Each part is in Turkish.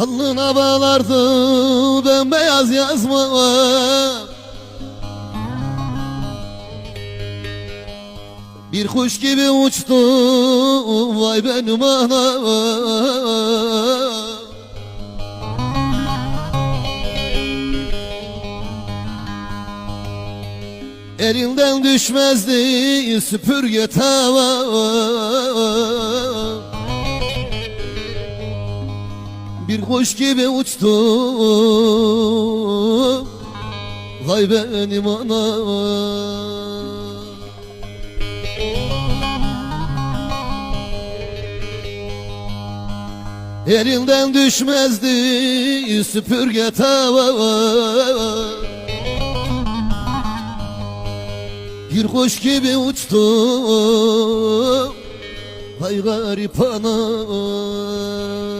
Alnına bağlardı bembeyaz yazma Bir kuş gibi uçtu vay benim anam Elinden düşmezdi süpürge tava Bir kuş gibi uçtu Vay benim anam Elinden düşmezdi süpürge tava. Bir kuş gibi uçtu Vay garip anam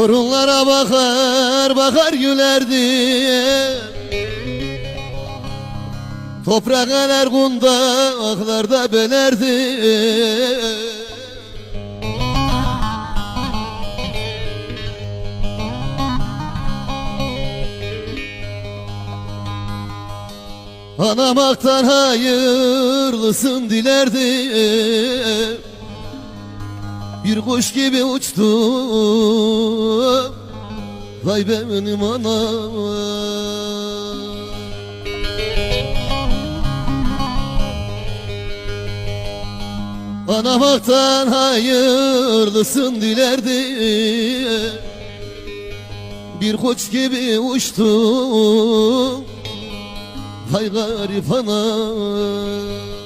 Torunlara bakar bakar gülerdi. Toprak eler kundaklarda belerdi Anam aktan hayırlısın dilerdi bir kuş gibi uçtu. Vay benim anam. Anamaktan hayırlısın dilerdi. Bir kuş gibi uçtu. Vay garip anam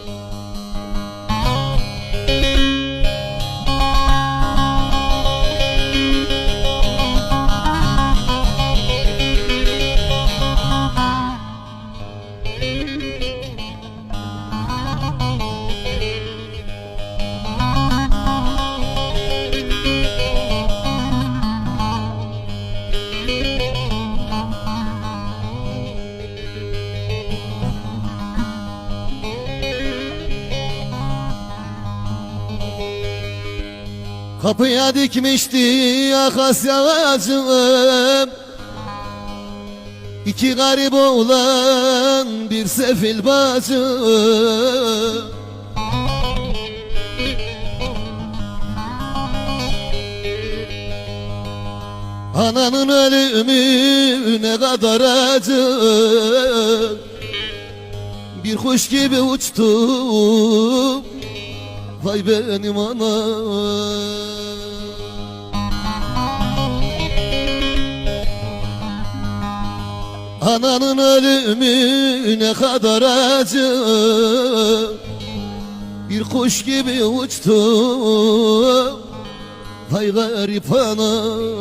Kapıya dikmişti akasya ağacım İki garip oğlan bir sefil bacı. Ananın ölümü ne kadar acı. Bir kuş gibi uçtu Vay benim anam Ananın ölümü ne kadar acı. Bir kuş gibi uçtu. Vay garip anam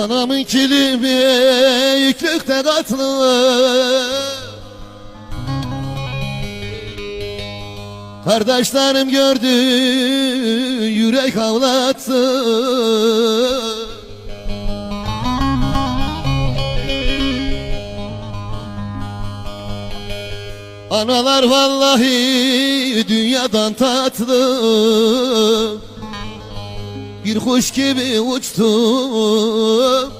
Anamın kilimi yüklükte katlı Kardeşlerim gördü yürek ağlattı Analar vallahi dünyadan tatlı Bir kuş gibi uçtum.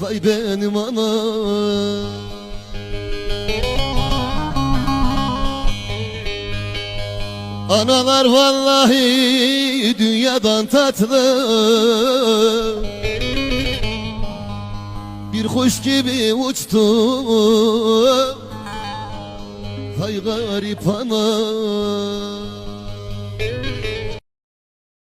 Vay benim anam Analar vallahi dünyadan tatlı. Bir kuş gibi uçtum. Vay garip anam